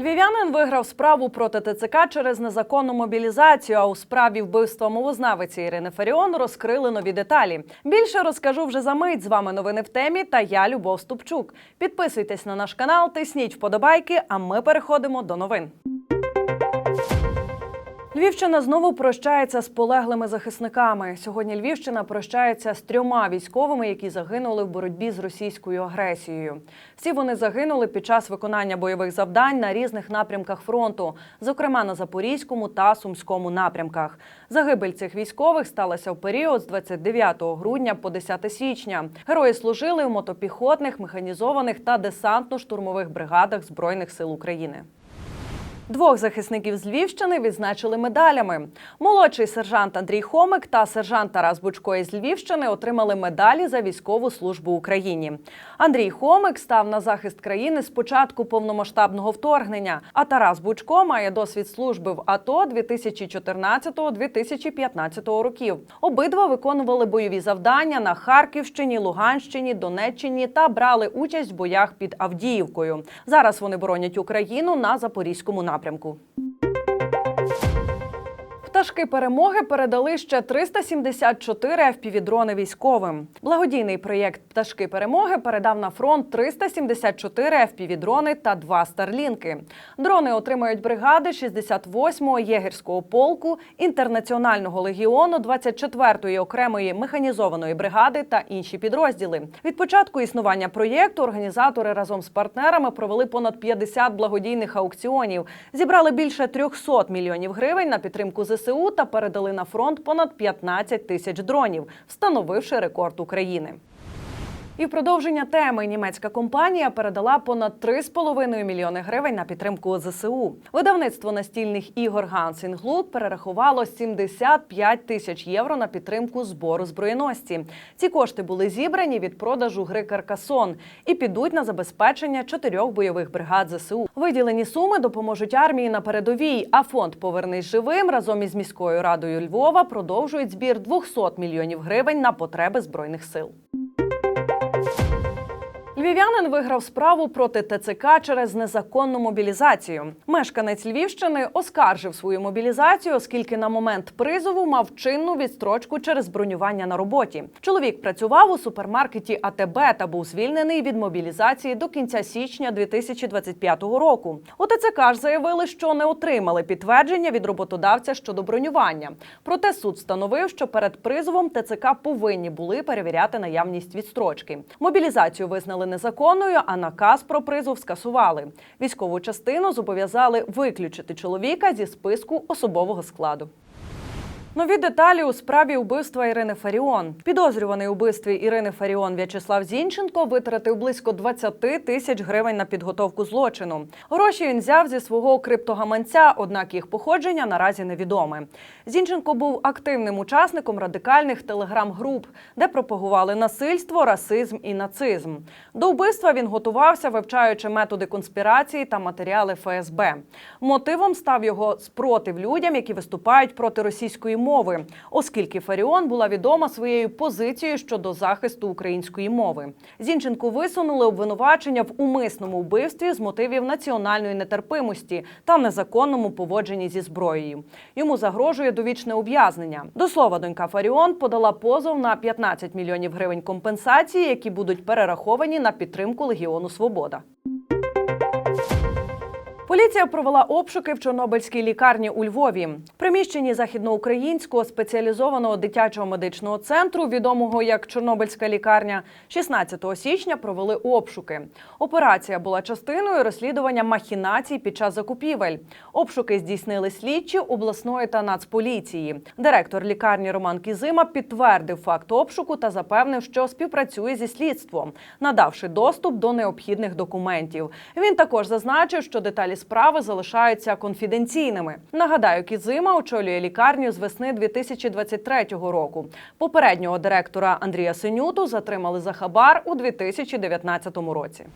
Львів'янин виграв справу проти ТЦК через незаконну мобілізацію. А у справі вбивства мовознавиці Ірини Фаріон розкрили нові деталі. Більше розкажу вже за мить. З вами новини в темі. Та я Любов Ступчук. Підписуйтесь на наш канал, тисніть вподобайки. А ми переходимо до новин. Львівщина знову прощається з полеглими захисниками. Сьогодні Львівщина прощається з трьома військовими, які загинули в боротьбі з російською агресією. Всі вони загинули під час виконання бойових завдань на різних напрямках фронту, зокрема на Запорізькому та Сумському напрямках. Загибель цих військових сталася в період з 29 грудня по 10 січня. Герої служили у мотопіхотних, механізованих та десантно-штурмових бригадах Збройних сил України. Двох захисників з Львівщини відзначили медалями. Молодший сержант Андрій Хомик та сержант Тарас Бучко із Львівщини отримали медалі за військову службу Україні. Андрій Хомик став на захист країни з початку повномасштабного вторгнення. А Тарас Бучко має досвід служби в АТО 2014-2015 років. Обидва виконували бойові завдання на Харківщині, Луганщині, Донеччині та брали участь в боях під Авдіївкою. Зараз вони боронять Україну на запорізькому напрямку напрямку. Пташки перемоги передали ще 374 FPV-дрони військовим. Благодійний проєкт Пташки перемоги передав на фронт 374 FPV-дрони та два старлінки. Дрони отримають бригади 68-го єгерського полку, інтернаціонального легіону, 24-ї окремої механізованої бригади та інші підрозділи. Від початку існування проєкту організатори разом з партнерами провели понад 50 благодійних аукціонів, зібрали більше 300 мільйонів гривень на підтримку ЗСУ та передали на фронт понад 15 тисяч дронів, встановивши рекорд України. І в продовження теми німецька компанія передала понад 3,5 мільйони гривень на підтримку ЗСУ. Видавництво настільних ігор Glue перерахувало 75 тисяч євро на підтримку збору зброєності. Ці кошти були зібрані від продажу гри Каркасон і підуть на забезпечення чотирьох бойових бригад ЗСУ. Виділені суми допоможуть армії на передовій. А фонд Повернись живим разом із міською радою Львова продовжують збір 200 мільйонів гривень на потреби збройних сил. Львів'янин виграв справу проти ТЦК через незаконну мобілізацію. Мешканець Львівщини оскаржив свою мобілізацію, оскільки на момент призову мав чинну відстрочку через бронювання на роботі. Чоловік працював у супермаркеті АТБ та був звільнений від мобілізації до кінця січня 2025 року. У ТЦК ж заявили, що не отримали підтвердження від роботодавця щодо бронювання. Проте суд встановив, що перед призовом ТЦК повинні були перевіряти наявність відстрочки. Мобілізацію визнали незаконною, а наказ про призов скасували. Військову частину зобов'язали виключити чоловіка зі списку особового складу. Нові деталі у справі вбивства Ірини Фаріон. Підозрюваний у вбивстві Ірини Фаріон В'ячеслав Зінченко витратив близько 20 тисяч гривень на підготовку злочину. Гроші він взяв зі свого криптогаманця, однак їх походження наразі невідоме. Зінченко був активним учасником радикальних телеграм-груп, де пропагували насильство, расизм і нацизм. До вбивства він готувався, вивчаючи методи конспірації та матеріали ФСБ. Мотивом став його спротив людям, які виступають проти російської мови, оскільки Фаріон була відома своєю позицією щодо захисту української мови. Зінченку висунули обвинувачення в умисному вбивстві з мотивів національної нетерпимості та незаконному поводженні зі зброєю. Йому загрожує довічне ув'язнення. До слова, донька Фаріон подала позов на 15 мільйонів гривень компенсації, які будуть перераховані на підтримку Легіону Свобода. Поліція провела обшуки в Чорнобильській лікарні у Львові. В приміщенні західноукраїнського спеціалізованого дитячого медичного центру, відомого як Чорнобильська лікарня, 16 січня провели обшуки. Операція була частиною розслідування махінацій під час закупівель. Обшуки здійснили слідчі обласної та нацполіції. Директор лікарні Роман Кізима підтвердив факт обшуку та запевнив, що співпрацює зі слідством, надавши доступ до необхідних документів. Він також зазначив, що деталі справи залишаються конфіденційними. Нагадаю, Кізима очолює лікарню з весни 2023 року. Попереднього директора Андрія Синюту затримали за хабар у 2019 році.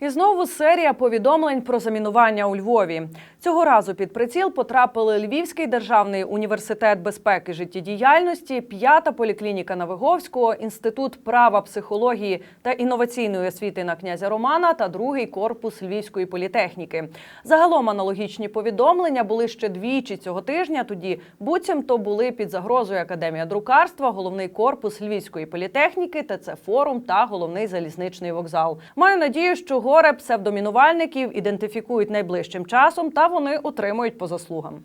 І знову серія повідомлень про замінування у Львові. Цього разу під приціл потрапили Львівський державний університет безпеки життєдіяльності, п'ята поліклініка на Виговського, інститут права, психології та інноваційної освіти на князя Романа та другий корпус Львівської політехніки. Загалом аналогічні повідомлення були ще двічі цього тижня. Тоді буцімто були під загрозою Академія друкарства, головний корпус Львівської політехніки, ТЦ форум та головний залізничний вокзал. Маю надію, що горе псевдомінувальників ідентифікують найближчим часом та вони отримують по заслугам.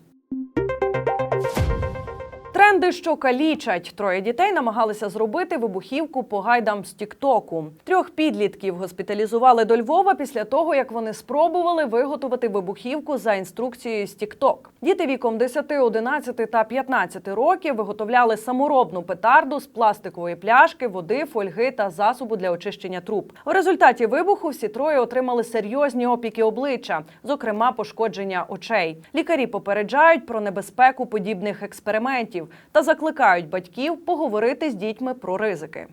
Тренди, що калічать, троє дітей намагалися зробити вибухівку по гайдам з Тіктоку. Трьох підлітків госпіталізували до Львова після того, як вони спробували виготовити вибухівку за інструкцією з Тікток. Діти віком 10, 11 та 15 років виготовляли саморобну петарду з пластикової пляшки, води, фольги та засобу для очищення труб. В результаті вибуху всі троє отримали серйозні опіки обличчя, зокрема пошкодження очей. Лікарі попереджають про небезпеку подібних експериментів та закликають батьків поговорити з дітьми про ризики.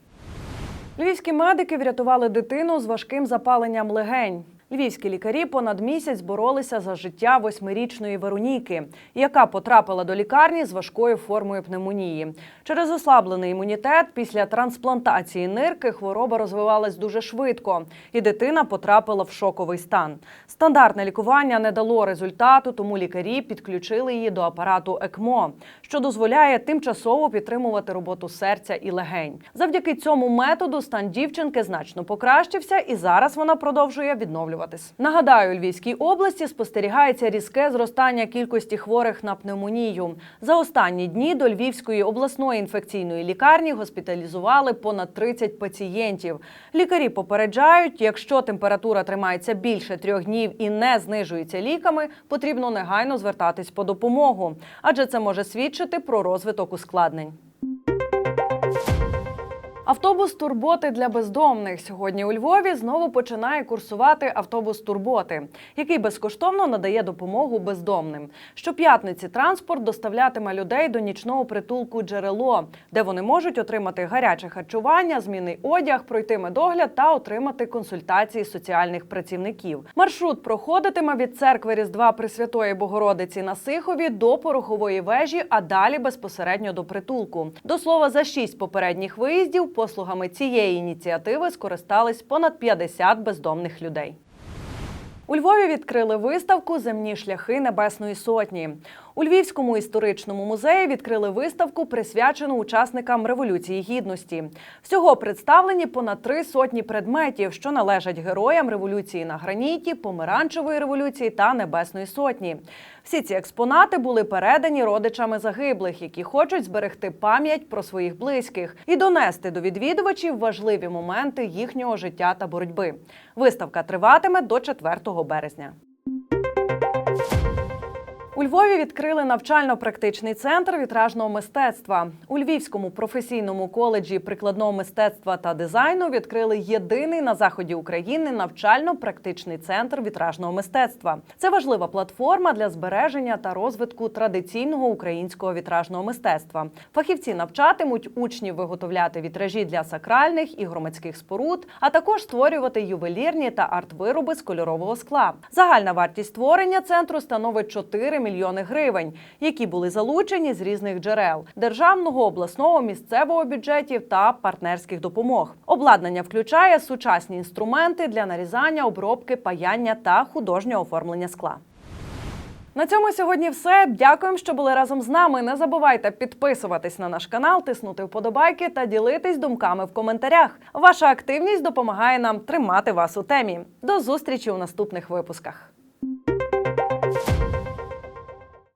Львівські медики врятували дитину з важким запаленням легень. Львівські лікарі понад місяць боролися за життя восьмирічної Вероніки, яка потрапила до лікарні з важкою формою пневмонії. Через ослаблений імунітет після трансплантації нирки хвороба розвивалась дуже швидко, і дитина потрапила в шоковий стан. Стандартне лікування не дало результату, тому лікарі підключили її до апарату ЕКМО, що дозволяє тимчасово підтримувати роботу серця і легень. Завдяки цьому методу стан дівчинки значно покращився, і зараз вона продовжує відновлюватись. Нагадаю, у Львівській області спостерігається різке зростання кількості хворих на пневмонію. За останні дні до Львівської обласної інфекційної лікарні госпіталізували понад 30 пацієнтів. Лікарі попереджають, якщо температура тримається більше трьох днів і не знижується ліками, потрібно негайно звертатись по допомогу, адже це може свідчити про розвиток ускладнень. Автобус турботи для бездомних сьогодні у Львові знову починає курсувати автобус турботи, який безкоштовно надає допомогу бездомним. Щоп'ятниці транспорт доставлятиме людей до нічного притулку джерело, де вони можуть отримати гаряче харчування, змінний одяг, пройти медогляд та отримати консультації соціальних працівників. Маршрут проходитиме від церкви Різдва Пресвятої Богородиці на Сихові до порохової вежі, а далі безпосередньо до притулку. До слова, за шість попередніх виїздів послугами цієї ініціативи скористались понад 50 бездомних людей. У Львові відкрили виставку Земні шляхи Небесної Сотні. У Львівському історичному музеї відкрили виставку, присвячену учасникам Революції Гідності. Всього представлені понад три сотні предметів, що належать героям революції на граніті, помаранчевої революції та Небесної Сотні. Всі ці експонати були передані родичами загиблих, які хочуть зберегти пам'ять про своїх близьких і донести до відвідувачів важливі моменти їхнього життя та боротьби. Виставка триватиме до 4 березня. У Львові відкрили навчально-практичний центр вітражного мистецтва. У Львівському професійному коледжі прикладного мистецтва та дизайну відкрили єдиний на заході України навчально-практичний центр вітражного мистецтва. Це важлива платформа для збереження та розвитку традиційного українського вітражного мистецтва. Фахівці навчатимуть учнів виготовляти вітражі для сакральних і громадських споруд, а також створювати ювелірні та арт-вироби з кольорового скла. Загальна вартість створення центру становить 4 мільйони гривень, які були залучені з різних джерел державного, обласного, місцевого бюджетів та партнерських допомог. Обладнання включає сучасні інструменти для нарізання, обробки, паяння та художнього оформлення скла. На цьому сьогодні все. Дякуємо, що були разом з нами. Не забувайте підписуватись на наш канал, тиснути вподобайки та ділитись думками в коментарях. Ваша активність допомагає нам тримати вас у темі. До зустрічі у наступних випусках.